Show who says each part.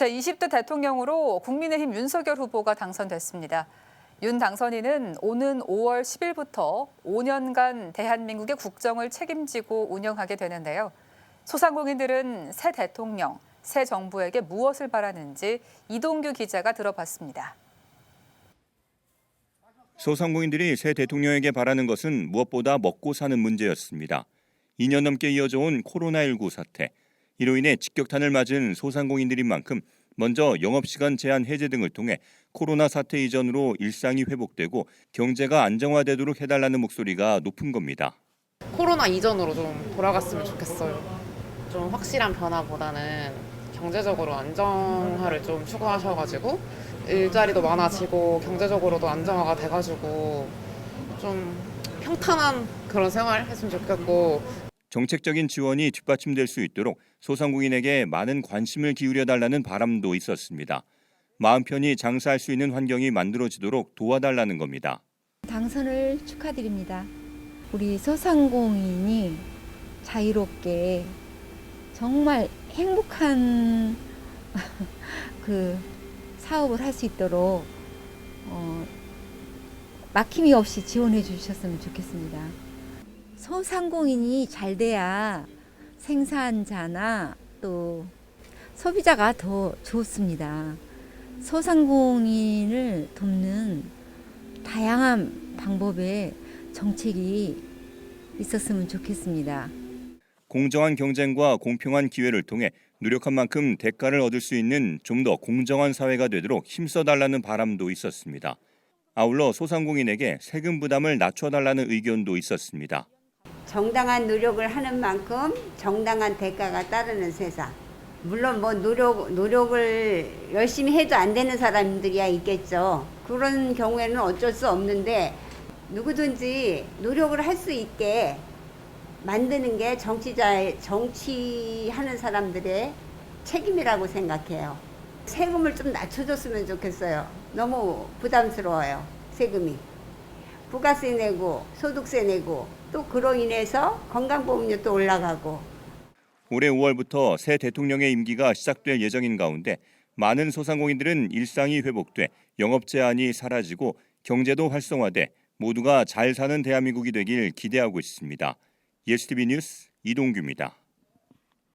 Speaker 1: 제20대 대통령으로 국민의힘 윤석열 후보가 당선됐습니다. 윤 당선인은 오는 5월 10일부터 5년간 대한민국의 국정을 책임지고 운영하게 되는데요. 소상공인들은 새 대통령, 새 정부에게 무엇을 바라는지 이동규 기자가 들어봤습니다.
Speaker 2: 소상공인들이 새 대통령에게 바라는 것은 무엇보다 먹고 사는 문제였습니다. 2년 넘게 이어져 온 코로나19 사태. 이로 인해 직격탄을 맞은 소상공인들인 만큼 먼저 영업시간 제한 해제 등을 통해 코로나 사태 이전으로 일상이 회복되고 경제가 안정화되도록 해달라는 목소리가 높은 겁니다.
Speaker 3: 코로나 이전으로 좀 돌아갔으면 좋겠어요. 좀 확실한 변화보다는 경제적으로 안정화를 좀 추구하셔가지고 일자리도 많아지고 경제적으로도 안정화가 돼가지고 좀 평탄한 그런 생활 했으면 좋겠고
Speaker 2: 정책적인 지원이 뒷받침될 수 있도록 소상공인에게 많은 관심을 기울여 달라는 바람도 있었습니다. 마음 편히 장사할 수 있는 환경이 만들어지도록 도와달라는 겁니다.
Speaker 4: 당선을 축하드립니다. 우리 소상공인이 자유롭게 정말 행복한 그 사업을 할 수 있도록 어, 막힘이 없이 지원해 주셨으면 좋겠습니다. 소상공인이 잘 돼야 생산자나 또 소비자가 더 좋습니다. 소상공인을 돕는 다양한 방법의 정책이 있었으면 좋겠습니다.
Speaker 2: 공정한 경쟁과 공평한 기회를 통해 노력한 만큼 대가를 얻을 수 있는 좀 더 공정한 사회가 되도록 힘써 달라는 바람도 있었습니다. 아울러 소상공인에게 세금 부담을 낮춰 달라는 의견도 있었습니다.
Speaker 5: 정당한 노력을 하는 만큼 정당한 대가가 따르는 세상. 물론 뭐 노력 노력을 열심히 해도 안 되는 사람들이야 있겠죠. 그런 경우에는 어쩔 수 없는데 누구든지 노력을 할 수 있게 만드는 게 정치자 정치하는 사람들의 책임이라고 생각해요. 세금을 좀 낮춰줬으면 좋겠어요. 너무 부담스러워요. 세금이. 부가세 내고 소득세 내고 또 그로 인해서 건강보험료도 올라가고
Speaker 2: 올해 5월부터 새 대통령의 임기가 시작될 예정인 가운데 많은 소상공인들은 일상이 회복돼 영업 제한이 사라지고 경제도 활성화돼 모두가 잘 사는 대한민국이 되길 기대하고 있습니다. 예스티비 뉴스 이동규입니다.